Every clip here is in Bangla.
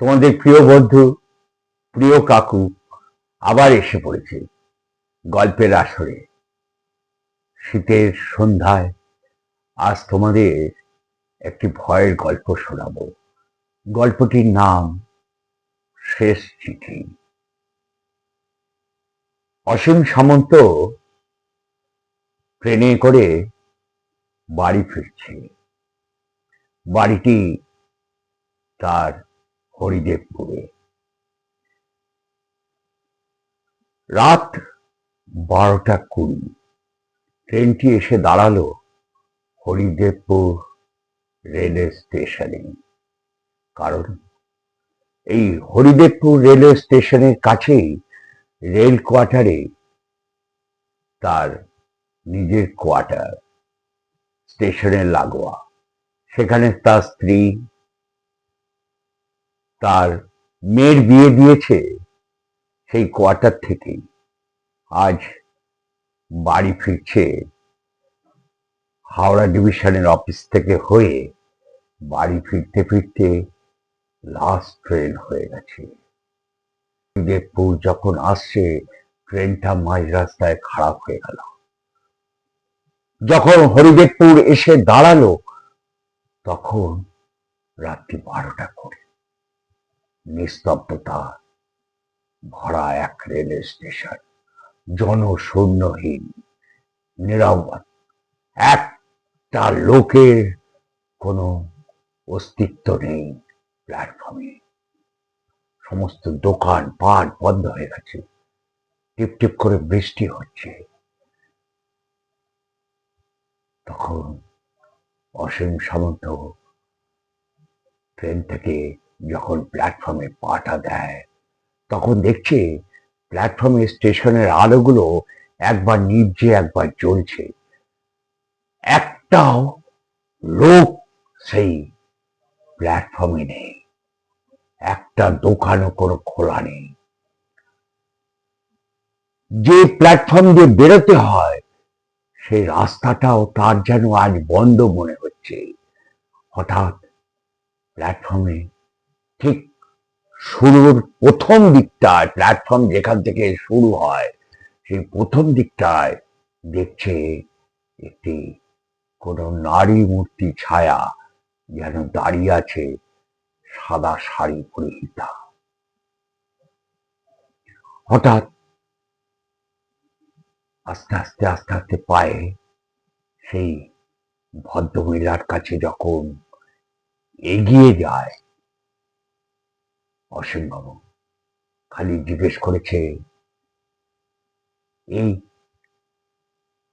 তোমাদের প্রিয় বন্ধু, প্রিয় কাকু আবার এসে পড়েছে গল্পের আসরে। শীতের সন্ধ্যায় আজ তোমাদের একটি ভয়ের গল্প শোনাবো। গল্পটির নাম শেষ চিঠি। অসীম সামন্ত ট্রেনে করে বাড়ি ফিরছে। বাড়িটি তার হরিদেবপুরে। রাত বারোটা কুড়ি। ট্রেনটি এসে দাঁড়াল হরিদেবপুর রেলওয়ে স্টেশনে। কারণ এই হরিদেবপুর রেলওয়ে স্টেশনের কাছেই রেল কোয়ার্টারে তার নিজের কোয়ার্টার, স্টেশনের লাগোয়া। সেখানে তার স্ত্রী তার মেয়ের বিয়ে দিয়েছে সেই কোয়ার্টার থেকেই। আজ বাড়ি ফিরছে হাওড়া ডিভিশনের অফিস থেকে হয়ে বাড়ি ফিরতে ফিরতে লাস্ট ট্রেন হয়ে গেছে। দেবপুর যখন আসছে ট্রেনটা মাঝ রাস্তায় খারাপ হয়ে গেল। যখন হরিদেবপুর এসে দাঁড়াল, তখন রাত্রি বারোটা করে নিস্তব্ধতা। ভরা এক রেল স্টেশন, জনশূন্যহীন নিরবত একটা লোকের কোনো অস্তিত্ব নেই প্ল্যাটফর্মে। সমস্ত দোকান পাট বন্ধ হয়ে গেছে। টিপ টিপ করে বৃষ্টি হচ্ছে। তখন অসীম সামন্ত ট্রেন থেকে যখন প্ল্যাটফর্মে পাটা দেয়, তখন দেখছে প্ল্যাটফর্মে স্টেশনের আলোগুলো একবার নিভছে, একবার জ্বলছে। একটাও লোক সেই প্ল্যাটফর্মে নেই। একটা দোকানও কোনো খোলা নেই। যে প্ল্যাটফর্ম দিয়ে বেরোতে হয় সেই রাস্তাটাও তার যেন আজ বন্ধ মনে হচ্ছে। হঠাৎ প্ল্যাটফর্মে ঠিক শুরুর প্রথম দিকটায় প্ল্যাটফর্ম যেখান থেকে শুরু হয়, সেই প্রথম দিকটায় দেখছে একটি কোন নারী মূর্তি ছায়া যেন দাঁড়িয়ে আছে সাদা শাড়ি পরিহিতা হঠাৎ আস্তে আস্তে আস্তে আস্তে পায়ে সেই ভদ্রমহিলার কাছে যখন এগিয়ে যায় অসীমবাবু খালি জিজ্ঞেস করেছে, এই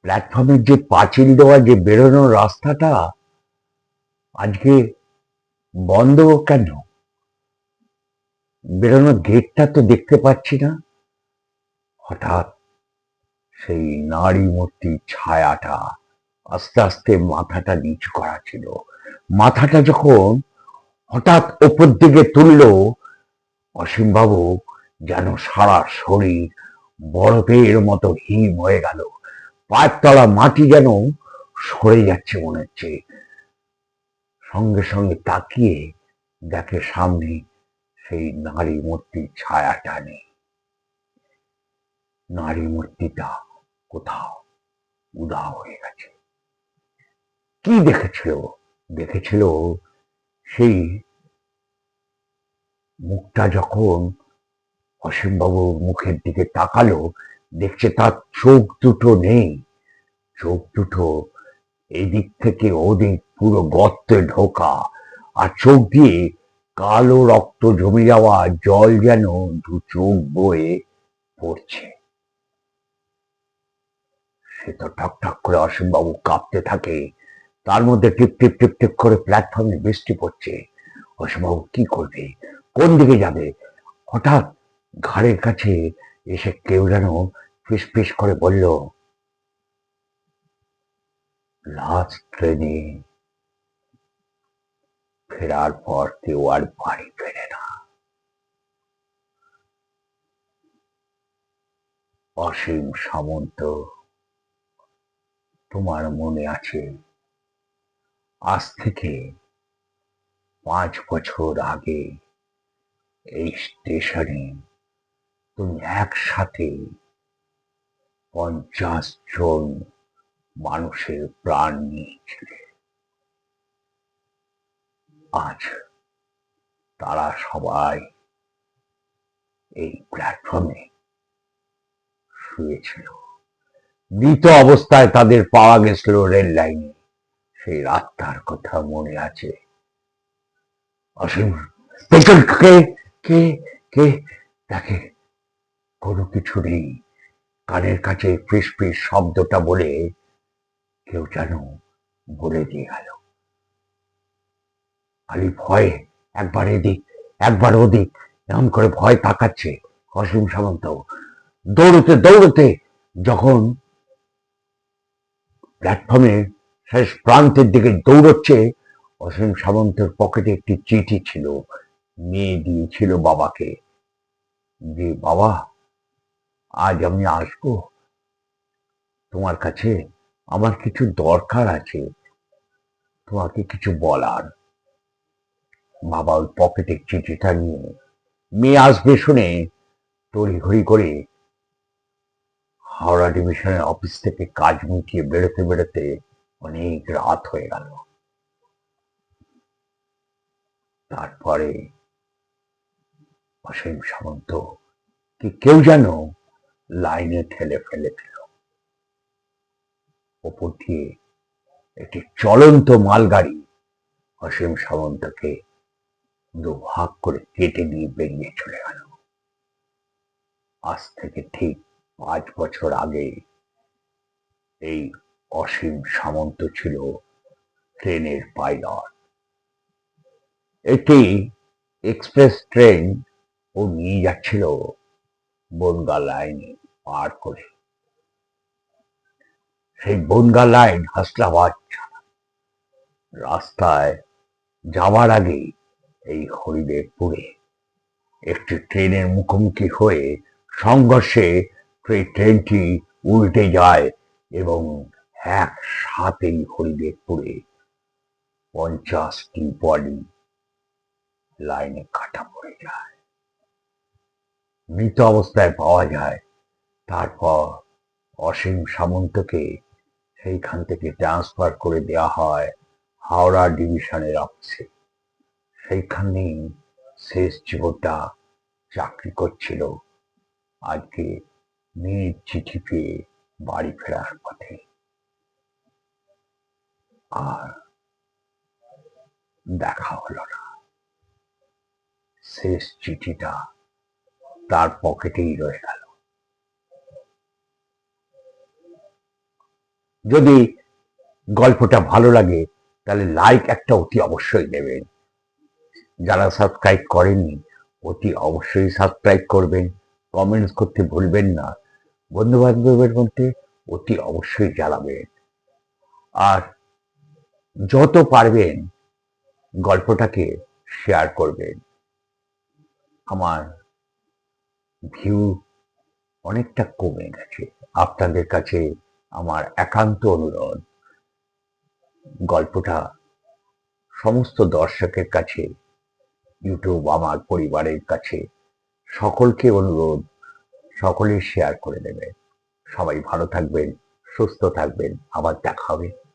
প্ল্যাটফর্মের যে পাঁচিল দেওয়া, যে বেরোনোর রাস্তাটা আজকে বন্ধ কেন? বেরোনোর গেটটা তো দেখতে পাচ্ছি না। হঠাৎ সেই নারী মূর্তির ছায়াটা আস্তে আস্তে মাথাটা নিচু করা ছিল। মাথাটা যখন হঠাৎ ওপর দিকে তুললো অসীমবাবু যেন সারা শরীর বরফের মতো হিম হয়ে গেল। পায়ের তলা মাটি যেন সরে যাচ্ছে মনে হচ্ছে। সঙ্গে সঙ্গে তাকিয়ে দেখে সামনে সেই নারী মূর্তির ছায়াটা নেই নারী মূর্তিটা কোথাও উদা হয়ে গেছে। কি দেখেছিল? দেখেছিল সেই মুখটা যখন অসীমবাবুর মুখের দিকে তাকালো, দেখছে তার চোখ দুটো নেই। চোখ দুটো এদিক থেকে ওদিক পুরো গর্তে ঢোকা আর চোখ দিয়ে কালো রক্ত জমে যাওয়া জল যেন দু চোখ বয়ে পড়ছে। সে তো ঠক ঠক করে অসীমবাবু কাঁপতে থাকে। তার মধ্যে টিপ টিপ টিপ টিপ করে প্ল্যাটফর্মে বৃষ্টি পড়ছে। অসীমবাবু কি করবে? কোন দিকে যাবে? হঠাৎ ঘাড়ের কাছে এসে কেউ যেন ফিস ফিস করে বলল লাস্ট ট্রেনে ফেরার পর কেউ আর বাড়ি ফেরে না। অসীম সামন্ত, তোমার মনে আছে আজ থেকে পাঁচ বছর আগে এই স্টেশনে তুমি একসাথে পঞ্চাশ জন মানুষের প্রাণ নিয়েছিলে। আজ তারা সবাই এই প্ল্যাটফর্মে শুয়েছিল। মৃত অবস্থায় তাদের পাওয়া গেছিল রেল লাইনে। সেই রাতটার কথা মনে আছে। অসীম কে কে? তাকে কোনো কিছু নেই। কানের কাছে ফিস ফিস শব্দটা বলে কেউ যেন বলে দিয়ে গেল। খালি ভয়ে একবার এদিক, একবার ওদিক, এমন করে ভয় তাকাচ্ছে অসীম সামন্ত। দৌড়তে দৌড়তে যখন প্ল্যাটফর্মের শেষ প্রান্তের দিকে দৌড়চ্ছে, অসীম সামন্তের পকেটে একটি চিঠি ছিল। মেয়ে দিয়েছিল বাবাকে। যে, বাবা, আজ আমি আসব? তোমার কাছে আমার কিছু দরকার আছে। তোমাকে কিছু বলার। বাবা ওই পকেটে চিঠিটা নিয়ে, মেয়ে আসবে শুনে তড়িঘড়ি করে হাওড়া ডিভিশনের অফিস থেকে কাজ মিটিয়ে বেরোতে বেরোতে অনেক রাত হয়ে গেল। তারপরে অসীম সামন্ত কি কেউ যেন লাইনে ঠেলে ফেলে দিল। ওপর দিয়ে একটি চলন্ত মালগাড়ি অসীম সামন্তকে দুভাগ করে কেটে দিয়ে বেরিয়ে চলে গেল। আজ থেকে ঠিক পাঁচ বছর আগে এই অসীম সামন্ত ছিল ট্রেনের পাইলট। এটি এক্সপ্রেস ট্রেন ও নিয়ে যাচ্ছিল বনগা লাইনে পার করে। সেই বনগা লাইন হাসলাবাদ ছাড়া রাস্তায় যাওয়ার আগে এই হরিদেবপুরে একটি ট্রেনের মুখোমুখি হয়ে সংঘর্ষে সেই ট্রেনটি উল্টে যায় এবং একসাথেই হরিদেবপুরে পঞ্চাশটি বডি লাইনে কাটা পড়ে যায়। মৃত অবস্থায় পাওয়া যায়। তারপর অসীম সামন্তকে সেইখান থেকে ট্রান্সফার করে দেওয়া হয় হাওড়া ডিভিশনের অফিসে সেইখানেই শেষ জীবনটা চাকরি করছিল। আজকে মেয়ের চিঠি পেয়ে বাড়ি ফেরার পথে। আর দেখা হলো না। শেষ চিঠিটা তার পকেটেই রয়ে গেল। যদি গল্পটা ভালো লাগে, তাহলে লাইক একটা অতি অবশ্যই দেবেন। যারা সাবস্ক্রাইব করেননি, অতি অবশ্যই সাবস্ক্রাইব করবেন। কমেন্টস করতে ভুলবেন না। বন্ধু বান্ধবের মধ্যে অতি অবশ্যই জানাবেন। আর যত পারবেন, গল্পটাকে শেয়ার করবেন। আমার ভিউ অনেকটা কমে গেছে। আপনাদের কাছে আমার একান্ত অনুরোধ, গল্পটা সমস্ত দর্শকের কাছে ইউটিউব আমার পরিবারের কাছে সকলকে অনুরোধ সকলে শেয়ার করে দেবে। সবাই ভালো থাকবেন, সুস্থ থাকবেন। আবার দেখা হবে।